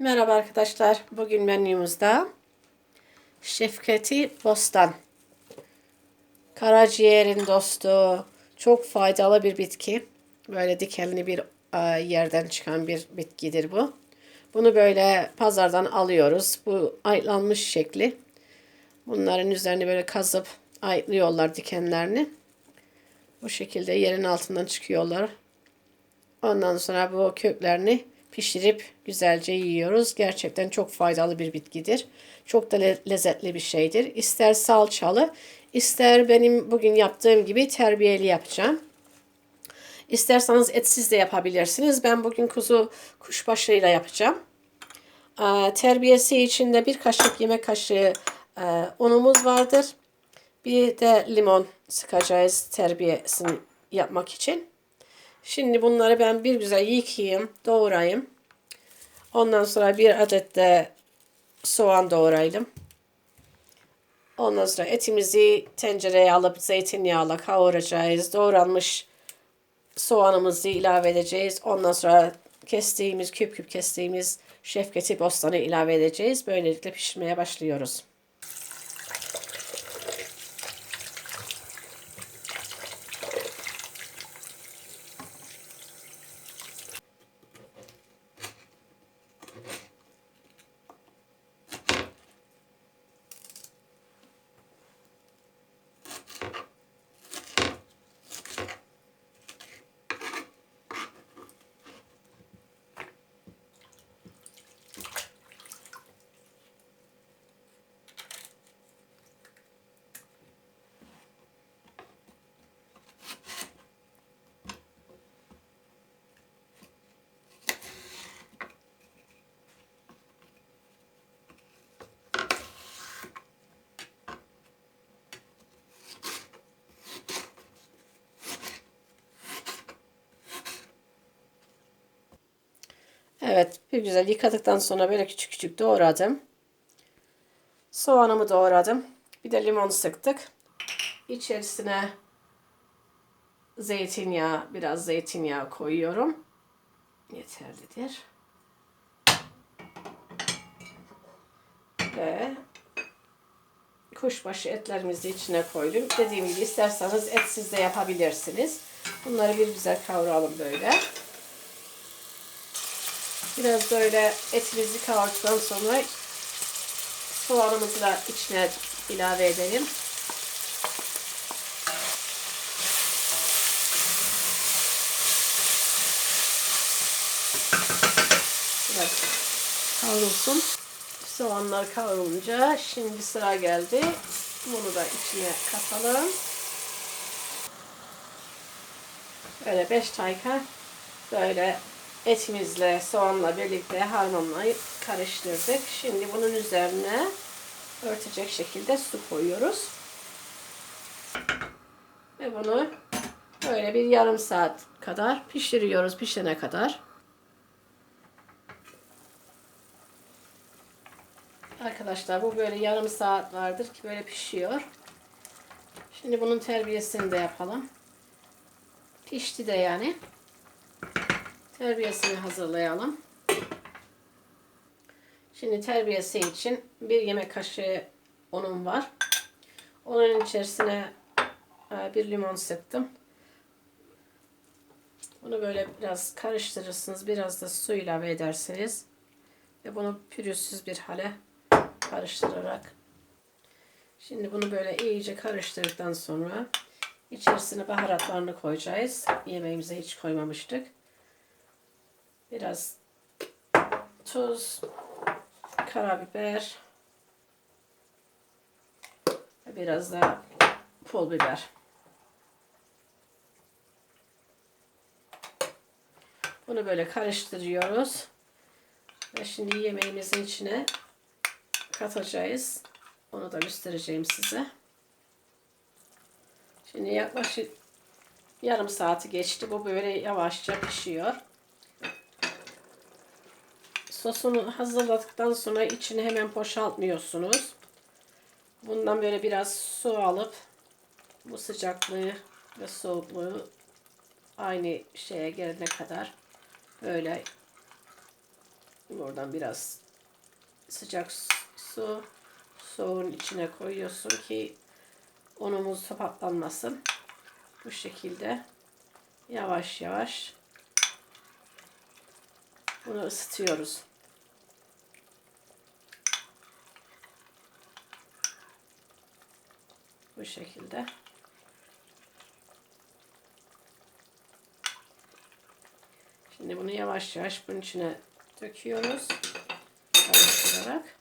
Merhaba arkadaşlar. Bugün menümüzde Şefketi Bostan. Karaciğerin dostu. Çok faydalı bir bitki. Böyle dikenli bir e, yerden çıkan bir bitkidir bu. Bunu böyle pazardan alıyoruz. Bu ayıtlanmış şekli. Bunların üzerine böyle kazıp ayıtlıyorlar dikenlerini. Bu şekilde yerin altından çıkıyorlar. Ondan sonra bu köklerini pişirip güzelce yiyoruz. Gerçekten çok faydalı bir bitkidir. Çok da le- lezzetli bir şeydir. İster salçalı, ister benim bugün yaptığım gibi terbiyeli yapacağım. İsterseniz etsiz de yapabilirsiniz. Ben bugün kuzu kuşbaşıyla yapacağım. Ee, terbiyesi içinde bir kaşık yemek kaşığı e, unumuz vardır. Bir de limon sıkacağız terbiyesini yapmak için. Şimdi bunları ben bir güzel yıkayayım, doğrayayım. Ondan sonra bir adet de soğan doğrayalım. Ondan sonra etimizi tencereye alıp zeytinyağla kavuracağız. Doğranmış soğanımızı ilave edeceğiz. Ondan sonra kestiğimiz, küp küp kestiğimiz şefketi bostanı ilave edeceğiz. Böylelikle pişirmeye başlıyoruz. Evet, bir güzel yıkadıktan sonra böyle küçük küçük doğradım. Soğanımı doğradım. Bir de limon sıktık. İçerisine zeytinyağı, biraz zeytinyağı koyuyorum. Yeterlidir. Ve kuşbaşı etlerimizi içine koydum. Dediğim gibi isterseniz etsiz de yapabilirsiniz. Bunları bir güzel kavuralım böyle. Biraz böyle etimizi kavurduktan sonra soğanımızı da içine ilave edelim. Biraz kavrulsun. Soğanlar kavrulunca şimdi sıra geldi. Bunu da içine katalım. Böyle 5 dakika böyle etimizle soğanla birlikte harmanlayıp karıştırdık. Şimdi bunun üzerine örtecek şekilde su koyuyoruz. Ve bunu böyle bir yarım saat kadar pişiriyoruz pişene kadar. Arkadaşlar bu böyle yarım saat vardır ki böyle pişiyor. Şimdi bunun terbiyesini de yapalım. Pişti de yani. Terbiyesini hazırlayalım. Şimdi terbiyesi için bir yemek kaşığı unum var. Onun içerisine e, bir limon sıktım. Bunu böyle biraz karıştırırsınız. Biraz da su ilave edersiniz. Ve bunu pürüzsüz bir hale karıştırarak. Şimdi bunu böyle iyice karıştırdıktan sonra içerisine baharatlarını koyacağız. Yemeğimize hiç koymamıştık. Biraz tuz, karabiber ve biraz da pul biber. Bunu böyle karıştırıyoruz. Ve şimdi yemeğimizin içine katacağız. Onu da göstereceğim size. Şimdi yaklaşık yarım saati geçti. Bu böyle yavaşça pişiyor. Sosunu hazırladıktan sonra içini hemen boşaltmıyorsunuz. Bundan böyle biraz su alıp bu sıcaklığı ve soğukluğu aynı şeye gelene kadar böyle Buradan biraz sıcak su soğuğun içine koyuyorsun ki unumuz topaklanmasın. Bu şekilde yavaş yavaş bunu ısıtıyoruz. Bu şekilde. Şimdi bunu yavaş yavaş bunun içine döküyoruz. Karıştırarak.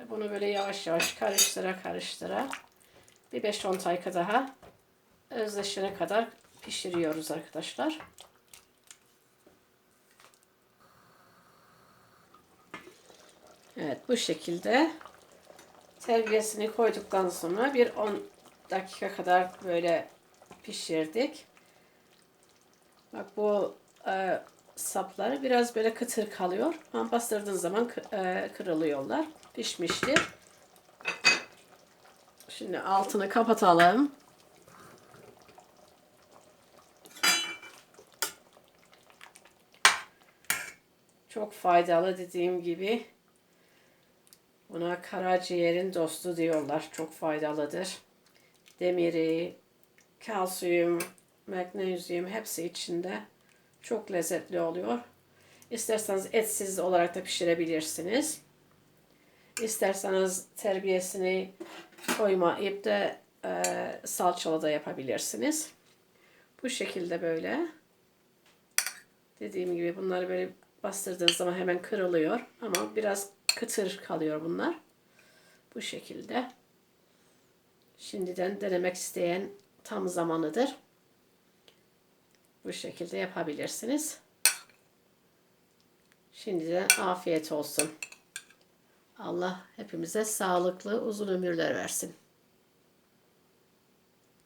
Ve bunu böyle yavaş yavaş karıştıra karıştıra bir 5-10 dakika daha özleşene kadar pişiriyoruz arkadaşlar. Evet bu şekilde terbiyesini koyduktan sonra bir 10 dakika kadar böyle pişirdik. Bak bu e, sapları biraz böyle kıtır kalıyor. Ama bastırdığın zaman e, kırılıyorlar. Pişmiştir. Şimdi altını kapatalım. Çok faydalı dediğim gibi. Buna karaciğerin dostu diyorlar. Çok faydalıdır. Demiri, kalsiyum, magnezyum hepsi içinde. Çok lezzetli oluyor. İsterseniz etsiz olarak da pişirebilirsiniz. İsterseniz terbiyesini koymayıp da e, salçalı da yapabilirsiniz. Bu şekilde böyle. Dediğim gibi bunları böyle bastırdığınız zaman hemen kırılıyor. Ama biraz kıtır kalıyor bunlar. Bu şekilde. Şimdiden denemek isteyen tam zamanıdır. Bu şekilde yapabilirsiniz. Şimdiden afiyet olsun. Allah hepimize sağlıklı uzun ömürler versin.